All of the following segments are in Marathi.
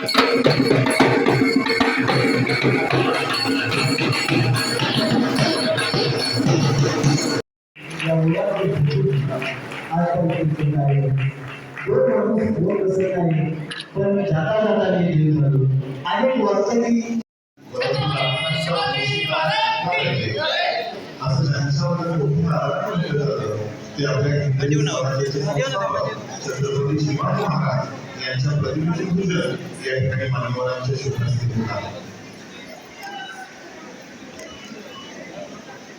पण जाता जाता अनेक वर्षांनी असं त्यांच्यावर ते आपल्या यांच्या प्रतिमेचे पूजन या ठिकाणी मान्यवरांच्या शुभस्थितीत होत आहे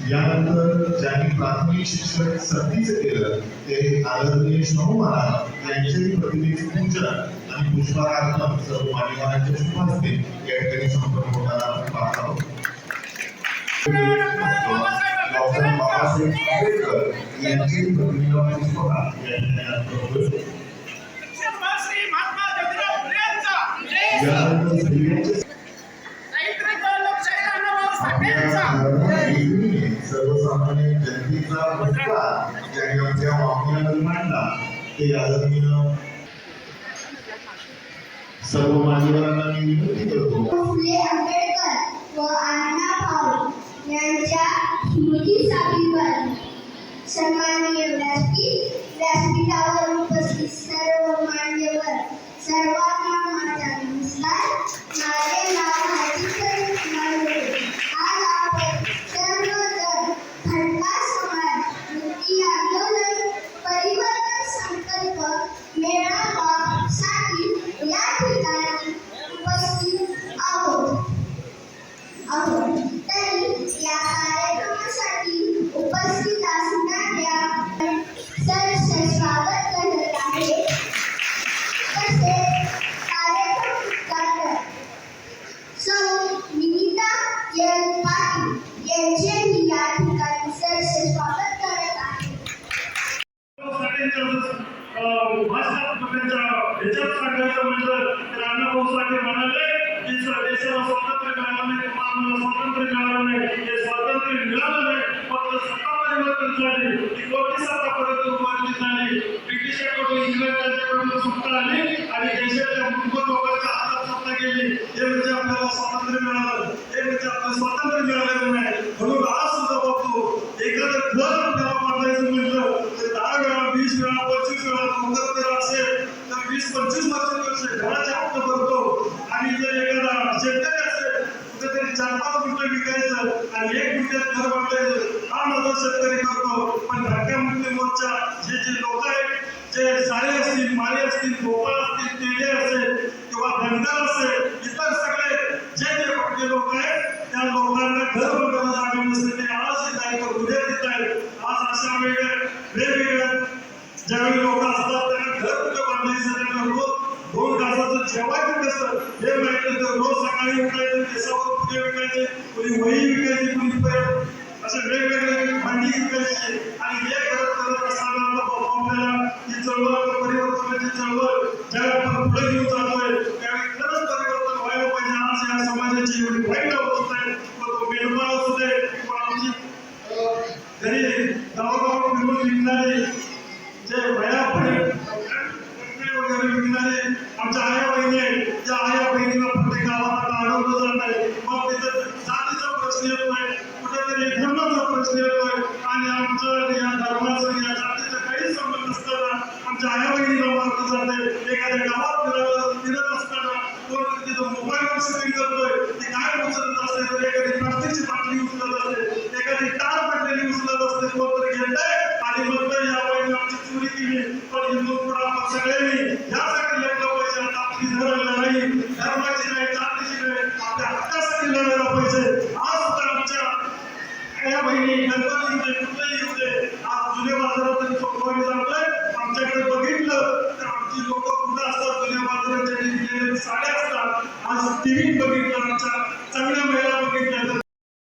यानंतर ज्यांनी प्राथमिक शिक्षण सक्तीचं केलं ते आदरणीय शाहू महाराज यांच्याही प्रतिमेचे पूजन आणि पुष्पहार सर्व मान्यवरांच्या शुभ या ठिकाणी संपन्न होताना आपण पाहत आहोत. डॉक्टर बाबासाहेब आंबेडकर यांची प्रतिमा पुष्पहार या ठिकाणी सर्वसामान्य जनतेचा आमच्या मांडला ते आदरणीय सर्व मान्यवरांना मी विनंती करतो फुले आंबेडकर व अण्णा भाऊ यांच्या स्मृतीसाठी सन्माननीय व्यासपीठ व्यासपीठावर उपस्थित सर्व मान्यवर सर्वांना माझा सांगायचं म्हटलं तर अण्णाभाऊ साठे म्हणाले की देशाला स्वातंत्र्य मिळालं नाही किंवा स्वातंत्र्य मिळालं नाही हे स्वातंत्र्य मिळालं नाही फक्त सत्ता परिवर्तन झाली ती कोणती सत्ता परिवर्तन झाली ब्रिटिशांकडून इंग्रजांच्याकडून सत्ता आली आणि देशाच्या मूलभूत लोकांच्या हातात सत्ता गेली हे म्हणजे आपल्याला स्वातंत्र्य मिळालं. हे म्हणजे आपल्याला स्वातंत्र्य मिळालेलं नाही आणि एक घर बांधायचं हा माझा शेतकरी करतो. पण धडक्या मुक्ती मोर्चा जे जे लोक आहेत जे साळे असतील माळे असतील गोपाळ असतील असेल किंवा धनगर असेल इतर सगळे जे जे पक्षी लोक आहेत त्या लोकांना घर बघायला जागा नसते ते आज येत आहे तर उद्या येत आज अशा वेगळ्या वेगवेगळ्या ज्यावेळी लोक त्यांना रोज दोन तासाचं जेवायचं कसं? हे माहिती तर रोज सकाळी उठायचं केसावर फुगे विकायचे कोणी वही विकायची कोणी पेन असे वेगवेगळे भांडी विकायचे. आणि हे करत करत असताना आपल्याला ही चळवळ परिवर्तनाची चळवळ ज्यावेळी आपण पुढे घेऊन जातोय त्यावेळी खरंच परिवर्तन व्हायला पाहिजे. आज या समाजाची एवढी वाईट आमच्या आया बहिणी आहेत. त्या आया बहिणीला प्रत्येक गावात अडवलं जात आहे मग तिथं जातीचा प्रश्न येतोय कुठेतरी धर्माचा प्रश्न येतोय आणि आमचं या धर्माचं या जातीचा काही संबंध नसताना आमच्या आया बहिणीला मारलं एखाद्या गावात फिरत असताना कोण तिथं मोबाईलवर शूटिंग करतोय ते काय उचलत असते? तर एखादी प्लास्टिकची बाटली उचलत असते. एखादी टार पडलेली उचलत असते. कोणतरी घेतंय आणि म्हणतोय या बहिणी आमची चोरी केली. पण हिंदू आपण सगळ्यांनी यासाठी नाही. धर्माची नाही जातीची नाही. आपल्या हक्कासाठी पाहिजे आज सुद्धा आमच्या या बहिणी गणपती येऊ कुठलेही आज जुने बाजारात चौकवारी आमच्याकडे बघितलं तर आमची लोक कुठं असतात? जुन्या बाजारात साड्या असतात. आज टीव्ही बघितलं आमच्या चांगल्या महिला